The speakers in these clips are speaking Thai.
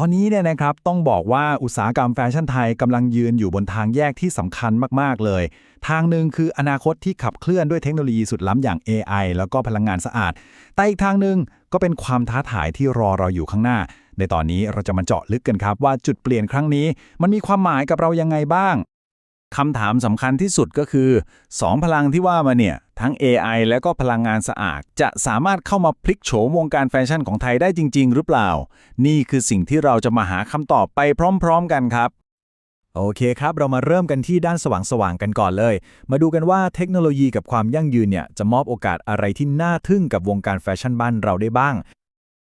ตอนนี้เนี่ยนะครับต้องบอกว่าอุตสาหกรรมแฟชั่นไทยกำลังยืนอยู่บนทางแยกที่สำคัญมาก ๆ เลย ทางหนึ่งคืออนาคตที่ขับเคลื่อนด้วยเทคโนโลยีสุดล้ำอย่าง AI แล้วก็พลังงานสะอาด แต่อีกทางหนึ่งก็เป็นความท้าทายที่รอเราอยู่ข้างหน้า ในตอนนี้เราจะมาเจาะลึกกันครับว่าจุดเปลี่ยนครั้งนี้ มันมีความหมายกับเรายังไงบ้าง คำถามสำคัญที่สุดก็คือ 2 พลังที่ว่ามาเนี่ย ทั้ง AI และก็พลังงานสะอาด จะสามารถเข้ามาพลิกโฉมวงการแฟชั่นของไทยได้จริง ๆ หรือเปล่า นี่คือสิ่งที่เราจะมาหาคำตอบไปพร้อม ๆ กันครับโอเคครับ เรามาเริ่มกันที่ด้านสว่างๆกันก่อนเลย มาดูกันว่าเทคโนโลยีกับความยั่งยืนเนี่ยจะมอบโอกาสอะไรที่น่าทึ่งกับวงการแฟชั่นบ้านเราได้บ้าง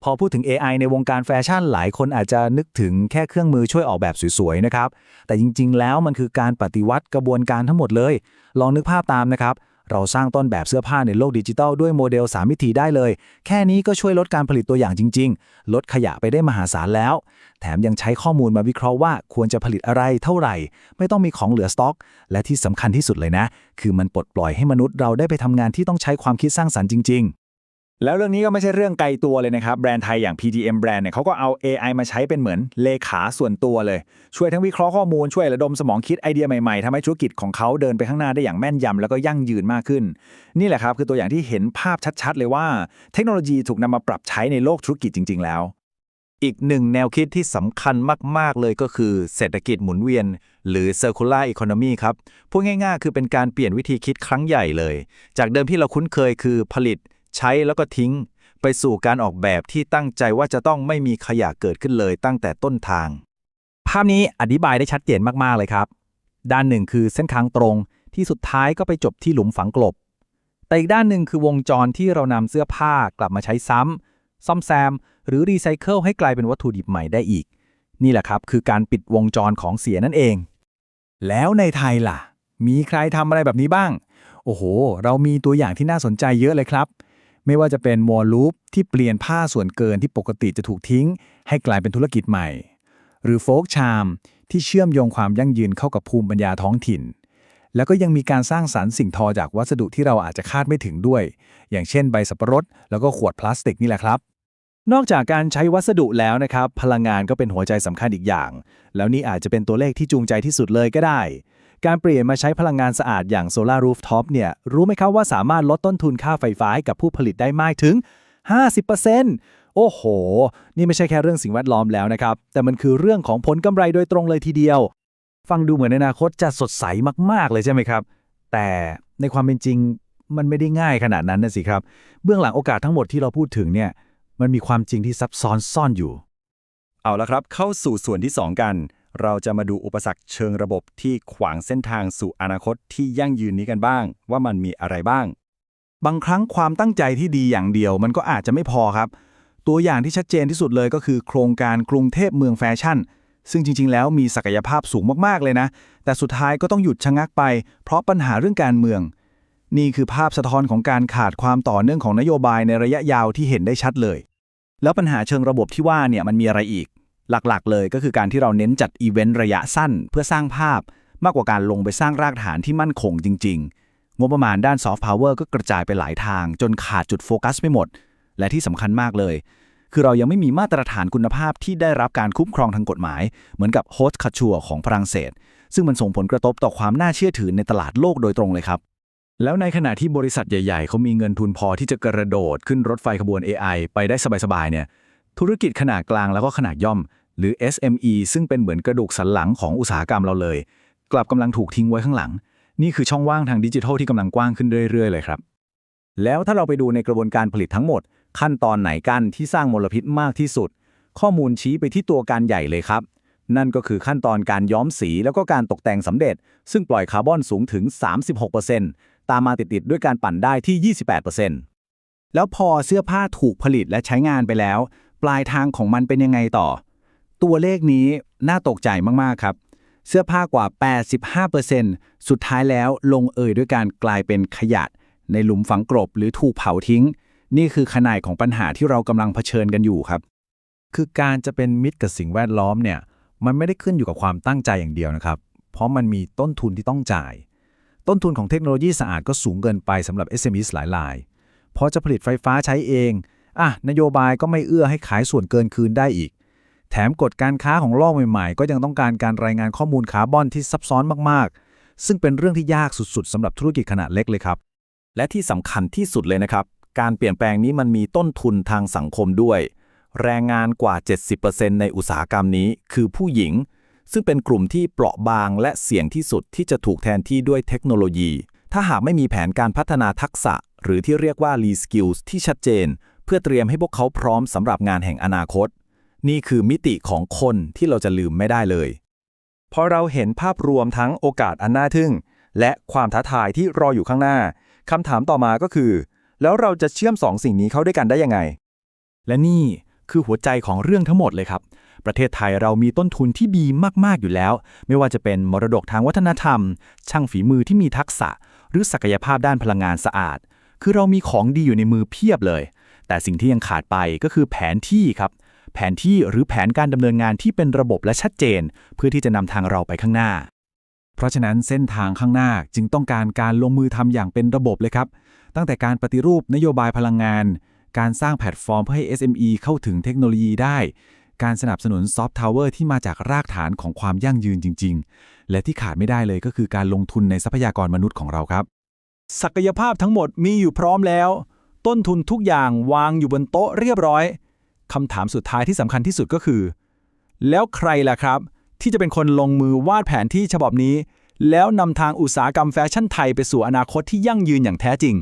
พอพูดถึง AI ในวงการแฟชั่นหลายคนอาจจะนึกถึงแค่เครื่องมือช่วยออกแบบสวยๆนะครับ แต่จริงๆ แล้วมันคือการปฏิวัติกระบวนการทั้งหมดเลย ลองนึกภาพตามนะครับ เราสร้างต้นแบบเสื้อผ้าในโลกดิจิทัลด้วยโมเดล 3 มิติได้เลย แค่นี้ก็ช่วยลดการผลิตตัวอย่างจริง ๆ ลดขยะไปได้มหาศาลแล้ว แถมยังใช้ข้อมูลมาวิเคราะห์ว่าควรจะผลิตอะไรเท่าไหร่ ไม่ต้องมีของเหลือสต็อก และที่สำคัญที่สุดเลยนะ คือมันปลดปล่อยให้มนุษย์เราได้ไปทำงานที่ต้องใช้ความคิดสร้างสรรค์จริง ๆ แล้วเรื่องนี้ก็ไม่ใช่เรื่องไกลตัวเลยนะครับ แบรนด์ไทยอย่าง PTM แบรนด์เนี่ยเขาก็เอา AI มาใช้เป็นเหมือนเลขาส่วนตัวเลย ช่วยทั้งวิเคราะห์ข้อมูลช่วยระดมสมองคิดไอเดียใหม่ๆทำให้ธุรกิจของเขาเดินไปข้างหน้าได้อย่างแม่นยำแล้วก็ยั่งยืนมากขึ้น นี่แหละครับคือตัวอย่างที่เห็นภาพชัดๆ เลยว่า เทคโนโลยีถูกนำมาปรับใช้ในโลกธุรกิจจริง ๆ แล้ว อีกหนึ่งแนวคิดที่สำคัญมากๆเลยก็คือเศรษฐกิจหมุนเวียน หรือ circular economy ครับพูดง่าย ๆ คือเป็นการเปลี่ยนวิธีคิดครั้งใหญ่เลย จากเดิมที่เราคุ้นเคยคือผลิต ใช้แล้วก็ทิ้ง ไปสู่การออกแบบที่ตั้งใจว่าจะต้องไม่มีขยะเกิดขึ้นเลยตั้งแต่ต้นทาง ภาพนี้อธิบายได้ชัดเจนมากๆเลยครับ ด้านหนึ่งคือเส้นทางตรงที่สุดท้ายก็ไปจบที่หลุมฝังกลบ แต่อีกด้านหนึ่งคือวงจรที่เรานำเสื้อผ้ากลับมาใช้ซ้ำซ่อมแซม หรือรีไซเคิลให้กลายเป็นวัตถุดิบใหม่ได้อีก นี่แหละครับคือการปิดวงจรของเสียนั่นเอง แล้วในไทยล่ะ มีใครทำอะไรแบบนี้บ้าง โอ้โห เรามีตัวอย่างที่น่าสนใจเยอะเลยครับ ไม่ว่าจะเป็นมอลลูปที่เปลี่ยนผ้าส่วนเกินที่ปกติจะถูกทิ้ง ให้กลายเป็นธุรกิจใหม่ หรือโฟกชาม ที่เชื่อมโยงความยั่งยืนเข้ากับภูมิปัญญาท้องถิ่น แล้วก็ยังมีการสร้างสารรค์สิ่งทอจากวัสดุที่เราอาจจะคาดไม่ถึงด้วย อย่างเช่นใบสับปะรด แล้วก็ขวดพลาสติกนี่แหละครับ นอกจากการใช้วัสดุแล้วนะครับ พลังงานก็เป็นหัวใจสำคัญอีกอย่าง แล้วนี่อาจจะเป็นตัวเลขที่จูงใจที่สุดเลยก็ได้ การเปลี่ยนมาใช้พลังงานสะอาดอย่างโซลารูฟท็อปเนี่ย รู้ไหมครับว่าสามารถลดต้นทุนค่าไฟฟ้าให้กับผู้ผลิตได้มากถึง 50%โอ้โห นี่ไม่ใช่แค่เรื่องสิ่งแวดล้อมแล้วนะครับ แต่มันคือเรื่องของผลกำไรโดยตรงเลยทีเดียว ฟังดูเหมือนในอนาคตจะสดใสมาก ๆ เลยใช่ไหมครับ แต่ในความเป็นจริงมันไม่ได้ง่ายขนาดนั้นนะสิครับ เบื้องหลังโอกาสทั้งหมดที่เราพูดถึงเนี่ย มันมีความจริงที่ซับซ้อนซ่อนอยู่ เอาละครับ เข้าสู่ส่วนที่ 2 กัน เราจะมาดูอุปสรรคเชิงระบบที่ขวางเส้นทางสู่อนาคตที่ยั่งยืนนี้กันบ้าง ว่ามันมีอะไรบ้าง บางครั้งความตั้งใจที่ดีอย่างเดียวมันก็อาจจะไม่พอครับ ตัวอย่างที่ชัดเจนที่สุดเลยก็คือ โครงการกรุงเทพเมืองแฟชั่น ซึ่งจริง ๆ แล้วมีศักยภาพสูงมากๆเลยนะ แต่สุดท้ายก็ต้องหยุดชะงักไป เพราะปัญหาเรื่องการเมือง นี่คือภาพสะท้อนของการขาดความต่อเนื่องของนโยบายในระยะยาวที่เห็นได้ชัดเลย แล้วปัญหาเชิงระบบที่ว่าเนี่ยมันมีอะไรอีก หลักๆ เลยก็คือการที่เราเน้นจัดอีเวนต์ระยะสั้นเพื่อสร้างภาพ มากกว่าการลงไปสร้างรากฐานที่มั่นคงจริง ๆ งบประมาณด้านซอฟต์พาวเวอร์ก็กระจายไปหลายทาง จนขาดจุดโฟกัสไม่หมด และที่สำคัญมากเลย คือเรายังไม่มีมาตรฐานคุณภาพที่ได้รับการคุ้มครองทางกฎหมาย เหมือนกับโฮสต์คาชัวของฝรั่งเศส ซึ่งมันส่งผลกระทบต่อความน่าเชื่อถือในตลาดโลกโดยตรงเลยครับแล้วในขณะที่บริษัทใหญ่ ๆ เขามีเงินทุนพอที่จะกระโดดขึ้นรถไฟขบวน AI ไปได้สบาย ๆ เนี่ย ธุรกิจขนาดกลางแล้วก็ขนาดย่อม หรือ SME ซึ่งเป็นเหมือนกระดูกสันหลังของอุตสาหกรรมเราเลย กลับกำลังถูกทิ้งไว้ข้างหลัง นี่คือช่องว่างทางดิจิทัลที่กำลังกว้างขึ้นเรื่อยๆ เลยครับ แล้วถ้าเราไปดูในกระบวนการผลิตทั้งหมด ขั้นตอนไหนกันที่สร้างมลพิษมากที่สุด ข้อมูลชี้ไปที่ตัวการใหญ่เลยครับ นั่นก็คือขั้นตอนการย้อมสีแล้วก็การตกแต่งสำเร็จ ซึ่งปล่อยคาร์บอนสูงถึง 36%ตามมาติดๆด้วยการปั่นได้ที่ 28%แล้วพอเสื้อผ้าถูกผลิตและใช้งานไปแล้ว ปลายทางของมันเป็นยังไงต่อ ตัวเลขนี้น่าตกใจมาก ๆ ครับ เสื้อผ้ากว่า 85%สุดท้ายแล้วลงเอยด้วยการกลายเป็นขยะในหลุมฝังกลบหรือถูกเผาทิ้ง นี่คือขนาดของปัญหาที่เรากำลังเผชิญกันอยู่ครับ คือการจะเป็นมิตรกับสิ่งแวดล้อมเนี่ย มันไม่ได้ขึ้นอยู่กับความตั้งใจอย่างเดียวนะครับ เพราะมันมีต้นทุนที่ต้องจ่าย ต้นทุนของเทคโนโลยีสะอาดก็สูงเกินไปสำหรับ SMEs หลายรายพอจะผลิตไฟฟ้าใช้เอง อะ นโยบายก็ไม่เอื้อให้ขายส่วนเกินคืนได้อีก แถมกฎการค้าของโลกใหม่ๆ ก็ยังต้องการการรายงานข้อมูลคาร์บอนที่ซับซ้อนมากๆ ซึ่งเป็นเรื่องที่ยากสุดๆสำหรับธุรกิจขนาดเล็กเลยครับ และที่สำคัญที่สุดเลยนะครับ การเปลี่ยนแปลงนี้มันมีต้นทุนทางสังคมด้วย แรงงานกว่า 70%ในอุตสาหกรรมนี้คือผู้หญิง ซึ่งเป็นกลุ่มที่เปราะบางและเสี่ยงที่สุดที่จะถูกแทนที่ด้วยเทคโนโลยี ถ้าหากไม่มีแผนการพัฒนาทักษะ หรือที่เรียกว่า Re Skills ที่ชัดเจน เพื่อเตรียมให้พวกเขาพร้อมสำหรับงานแห่งอนาคต นี่คือมิติของคนที่เราจะลืมไม่ได้เลย พอเราเห็นภาพรวมทั้งโอกาสอันน่าทึ่ง และความท้าทายที่รออยู่ข้างหน้าคำถามต่อมาก็คือ แล้วเราจะเชื่อมสองสิ่งนี้เข้าด้วยกันได้ยังไง และนี่คือหัวใจของเรื่องทั้งหมดเลยครับ ประเทศไทยเรามีต้นทุนที่ดีมาก ๆ อยู่แล้ว ไม่ว่าจะเป็นมรดกทางวัฒนธรรม ช่างฝีมือที่มีทักษะ หรือศักยภาพด้านพลังงานสะอาด คือเรามีของดีอยู่ในมือเพียบเลย แต่สิ่งที่ยังขาดไปก็คือแผนที่ครับ แผนที่หรือแผนการดำเนินงานที่เป็นระบบและชัดเจน เพื่อที่จะนำทางเราไปข้างหน้า เพราะฉะนั้นเส้นทางข้างหน้าจึงต้องการการลงมือทำอย่างเป็นระบบเลยครับ ตั้งแต่การปฏิรูปนโยบายพลังงาน การสร้างแพลตฟอร์มเพื่อให้ SME เข้าถึงเทคโนโลยีได้ การสนับสนุนซอฟต์ทาวเวอร์ที่มาจากรากฐานของความยั่งยืนจริง ๆ และที่ขาดไม่ได้เลยก็คือการลงทุนในทรัพยากรมนุษย์ของเราครับ ศักยภาพทั้งหมดมีอยู่พร้อมแล้ว ต้นทุนทุกอย่างวางอยู่บนโต๊ะเรียบร้อย คำถามสุดท้ายที่สำคัญที่สุดก็คือ แล้วใครล่ะครับ ที่จะเป็นคนลงมือวาดแผนที่ฉบับนี้ แล้วนำทางอุตสาหกรรมแฟชั่นไทยไปสู่อนาคตที่ยั่งยืนอย่างแท้จริง